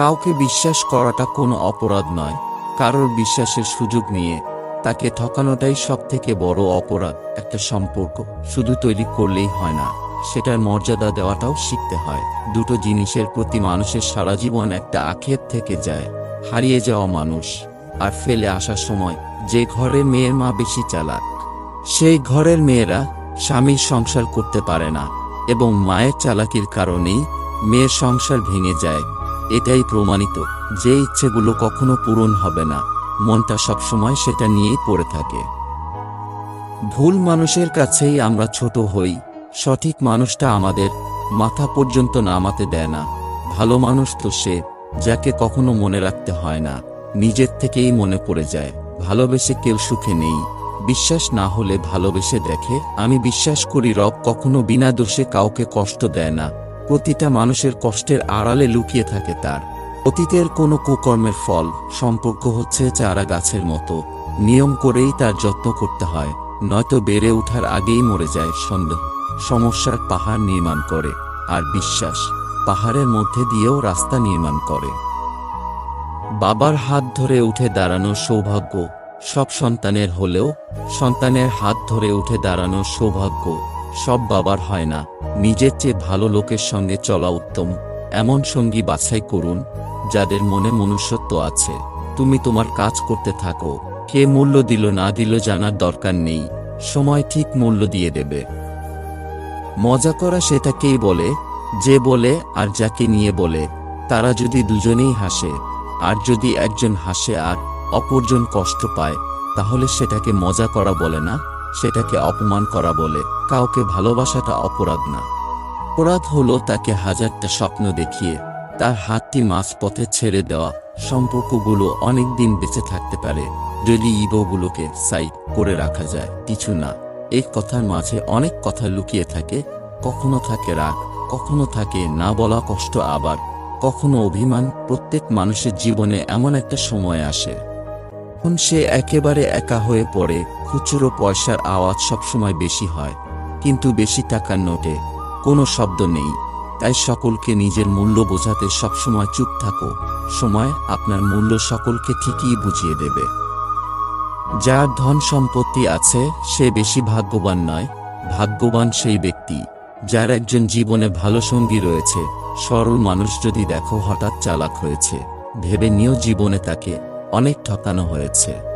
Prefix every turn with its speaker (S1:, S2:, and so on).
S1: কাউকে বিশ্বাস করাটা কোনো অপরাধ নয়। কারোর বিশ্বাসের সুযোগ নিয়ে তাকে ঠকানোটাই সব থেকে বড় অপরাধ একটা সম্পর্ক। শুধু তৈরি করলেই হয় না, সেটার মর্যাদা দেওয়াটাও শিখতে হয়। দুটো জিনিসের প্রতি মানুষের সারা জীবন একটা আক্ষেপ থেকে যায়, হারিয়ে যাওয়া মানুষ, আর ফেলে আসার সময় যে ঘরে মেয়ের মা বেশি চালাক, সেই ঘরের মেয়েরা স্বামীর সংসার করতে পারে না, এবং মায়ের চালাকির কারণেই মেয়ের সংসার ভেঙে যায়। এটাই প্রমাণিত, যে ইচ্ছেগুলো কখনো পূরণ হবে না, মনটা সবসময় সেটা নিয়েই পড়ে থাকে। ভুল মানুষের কাছেই আমরা ছোট হই, সঠিক মানুষটা আমাদের মাথা পর্যন্ত নামাতে দেয় না, ভালো মানুষ তো সে, যাকে কখনো মনে রাখতে হয় না, নিজের থেকেই মনে পড়ে যায়, ভালোবেসে কেউ সুখে নেই, বিশ্বাস না হলে ভালোবেসে দেখে, আমি বিশ্বাস করি রব কখনো বিনা দোষে কাউকে কষ্ট দেয় না প্রতিটা মানুষের কষ্টের আড়ালে লুকিয়ে থাকে তার। অতীতের কোনো কুকর্মের ফল সম্পর্ক হচ্ছে চারা গাছের মতো। নিয়ম করেই তার যত্ন করতে হয়, নয়তো বেড়ে ওঠার আগেই মরে যায় সন্দেহ। সমস্যার পাহাড় নির্মাণ করে আর বিশ্বাস, পাহাড়ের মধ্যে দিয়েও রাস্তা নির্মাণ করে। বাবার হাত ধরে উঠে দাঁড়ানোর সৌভাগ্য, সব সন্তানের হলেও সন্তানের হাত ধরে উঠে দাঁড়ানোর সৌভাগ্য। সব বাবার হয় না, নিজের চেয়ে ভালো লোকের সঙ্গে চলা উত্তম। এমন সঙ্গী বাছাই করুন, যাদের মনে মনুষ্যত্ব আছে। তুমি তোমার কাজ করতে থাকো, কে মূল্য দিল না দিল জানার দরকার নেই, সময় ঠিক মূল্য দিয়ে দেবে। মজা করা সেটাকেই বলে, যে বলে আর যাকে নিয়ে বলে। তারা যদি দুজনেই হাসে, আর যদি একজন হাসে আর অপরজন কষ্ট পায়, তাহলে সেটাকে মজা করা বলে না? সেটাকে অপমান করা বলে, কাউকে ভালোবাসাটা অপরাধ না। অপরাধ হলো তাকে হাজারটা স্বপ্ন দেখিয়ে, তার হাতটি মাঝপথে ছেড়ে দেওয়া। সম্পর্কগুলো অনেক দিন বেঁচে থাকতে পারে, যদি ইগোগুলোকে সাইড করে রাখা যায়, কিছু না। এই কথার মাঝে অনেক কথা লুকিয়ে থাকে, কখনো থাকে রাগ, কখনো থাকে না বলা কষ্ট আবার, কখনো অভিমান। প্রত্যেক মানুষের জীবনে এমন একটা সময় আসে। তখন সে একেবারে একা হয়ে পড়ে। খুচরো পয়সার আওয়াজ সবসময় বেশি হয়, কিন্তু বেশি টাকার নোটে। কোনো শব্দ নেই। তাই সকলকে নিজের মূল্য বোঝাতে সবসময় চুপ থাকো। সময় আপনার মূল্য সকলকে ঠিকই বুঝিয়ে দেবে। যার ধন সম্পত্তি আছে, সে বেশি ভাগ্যবান নয়। ভাগ্যবান সেই ব্যক্তি, যার একজন জীবনে ভালো সঙ্গী রয়েছে। সরল মানুষ যদি দেখো হঠাৎ চালাক হয়েছে, ভেবে নিয়েও জীবনে তাকে। অনেক ঠকানো হয়েছে।